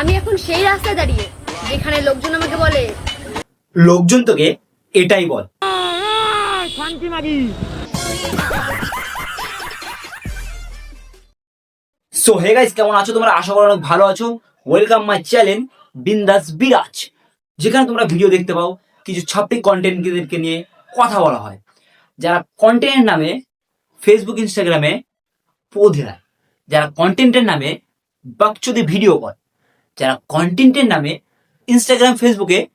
আমি এখন সেই রাস্তায় দাঁড়িয়ে, যেখানে লোকজন আমাকে বলে। লোকজন তোকে এটাই বল। সো হে গাইস কেমন আছো? তোমরা আশা করি অনেক ভালো আছো। ওয়েলকাম মাই চ্যানেল বিন্দাস বিরাজ যেখানে তোমরা ভিডিও দেখতে পাও, কিছু ছাপ্পি কন্টেন্টকে নিয়ে কথা বলা হয়। যারা কন্টেন্টের নামে ফেসবুক ইনস্টাগ্রামে পোধেরা যারা কন্টেন্টের নামে বাকচুদি ভিডিও কর যারা কন্টেন্টের নামে ইনস্টাগ্রাম ফেসবুকে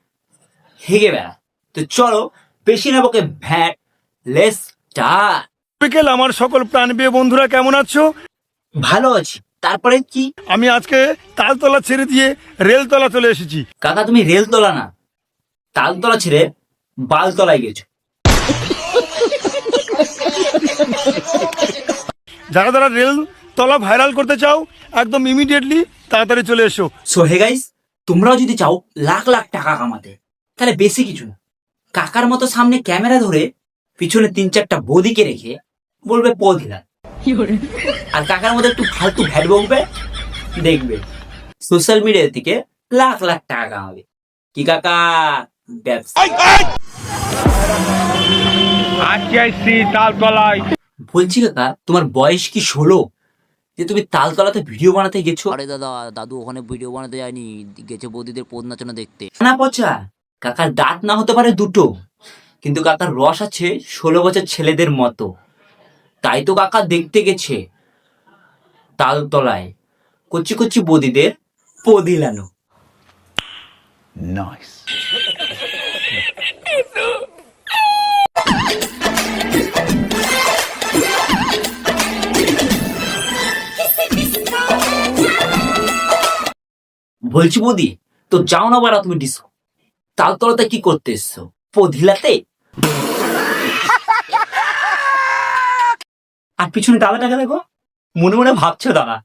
হেগে বেড়া তো চলো বেশি না বকে ভ্যাট লেস স্টার বিকেল আমার সকল প্রাণ প্রাণপ্রিয় বন্ধুরা কেমন আছো? ভালো আছি। তারপরে কি? আমি আজকে তালতলা ছেড়ে দিয়ে রেলতলা চলে এসেছি। কাকা তুমি রেলতলা না। তালতলা ছেড়ে বালতলায় গেছো। যারা যারা রেল তলা ভাইরাল করতে চাও একদম ইমিডিয়েটলি তাড়াতাড়ি চলে এসো সো হে গাইস তোমরাও যদি চাও লাখ লাখ টাকা কামাতে তাহলে বেশি কিছু না কাকার মতো সামনে ক্যামেরা ধরে পিছনে তিন চারটা বদিকে রেখে বলবে প দিলাম আর কাকার মতো একটু ফালতু ভ্যাট বকবে দেখবে সোশ্যাল মিডিয়া থেকে লাখ লাখ টাকা কামাবে কি কাকা ব্যবসা বলছি কাকা তোমার বয়স কি ষোলো যে তুমি তালতলাতে ভিডিও বানাতে গেছো? আরে দাদা দাদু ওখানে ভিডিও বানাতে যায়নি গেছে বৌদিদের পদ নাচনা দেখতে। না পচা কাকার দাঁত না হতে পারে দুটো কিন্তু কাকার রস আছে ষোলো বছর ছেলেদের মতো। তাই তো কাকা দেখতে গেছে তালতলায়। কচি কচি বদিদের পদিলানো বলছি বৌদি তো যাও না বারা তুমি ডিস্কো তালতলাতে কি করতে এসছো? পধিলাতে? আর পিছনে দাদাটাকে দেখো মনে মনে ভাবছ দাদা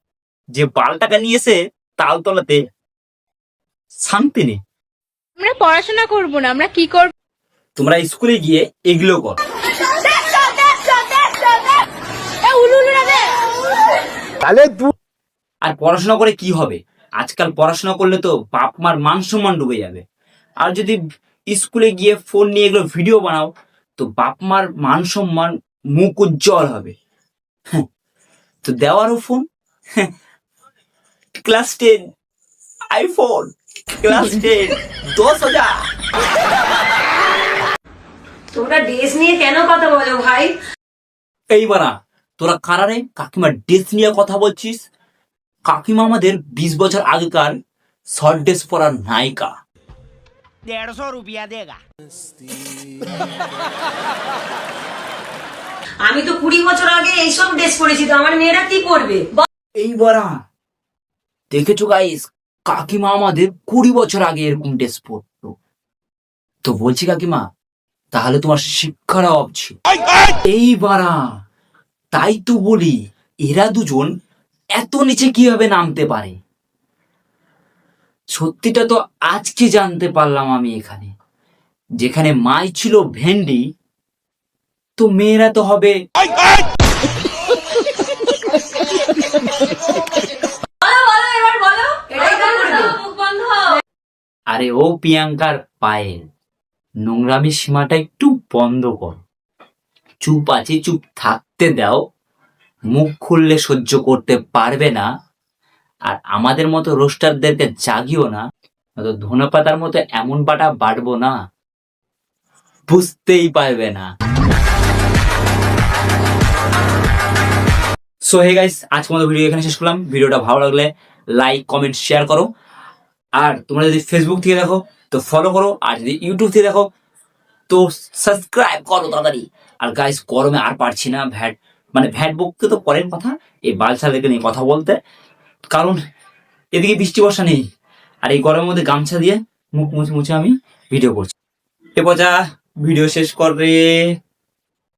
যে বালটাকে নিয়ে এসে তালতলাতে শান্তি নেই। আমরা পড়াশোনা করব না আমরা কি করব? তোমরা স্কুলে গিয়ে এগুলো কর। আর পড়াশোনা করে কি হবে? আজকাল পড়াশোনা করলে তো বাপ মার মান সম্মান ডুবে যাবে। আর যদি স্কুলে গিয়ে ফোন নিয়ে এগুলো ভিডিও বানাও তো বাপ মার মান সম্মান মুখ উজ্জ্বল হবে। হ্যাঁ, তো দেওয়ারও phone class ten iPhone class ten দশ হাজার। তোমরা ড্রেস নিয়ে কেন কথা বলো ভাই? এইবারা তোরা কারারে কাকিমার ড্রেস নিয়ে কথা বলছিস? কাকিমা আমাদের বিশ বছর আগেকার শর্ট ড্রেস পরার নায়িকা। আমি তো কুড়ি বছর আগে এইসব ড্রেস পরেছি তো আমার মেয়েরা কি পরবে ব- এইবারা দেখেছ গাইস কাকিমা আমাদের কুড়ি বছর আগে এরকম ড্রেস পরতো তো বলছি কাকিমা তাহলে তোমার শিক্ষার অভাব ছিল। এইবারা তাই তো বলি এরা দুজন এত নিচে কীভাবে নামতে পারে? সত্যিটা তো আজকে জানতে পারলাম আমি এখানে। যেখানে মাই ছিল ভেন্ডি তো মেয়েরা তো হবে আরে ও প্রিয়াঙ্কার পায়েল নোংরামির সীমাটা একটু বন্ধ কর। চুপ আছে চুপ থাকতে দাও। মুখ খুললে সহ্য করতে পারবে না, আর আমাদের মতো রোস্টারদেরকে জাগিও না তো ধনে পাতার মতো এমন পাটা বাড়বো না। বুঝতেই পারবে না। সো হে গাইস আজকে মতো ভিডিও এখানে শেষ করলাম। ভিডিওটা ভালো লাগলে লাইক কমেন্ট শেয়ার করো। আর তোমরা যদি ফেসবুক থেকে দেখো, তো ফলো করো। আর যদি ইউটিউব থেকে দেখো, তো সাবস্ক্রাইব করো তাড়াতাড়ি। আর গাইস গরমে আর পারছি না, ভ্যাট। মানে ভ্যাট বুককে তো পরের কথা, এই বালছাদেরকে নিয়ে কথা বলতে। কারণ এদিকে বৃষ্টি, বর্ষা নেই, আর এই গরমের মধ্যে গামছা দিয়ে মুখ মুছে মুছে আমি ভিডিও করছি। এ পচা ভিডিও শেষ কর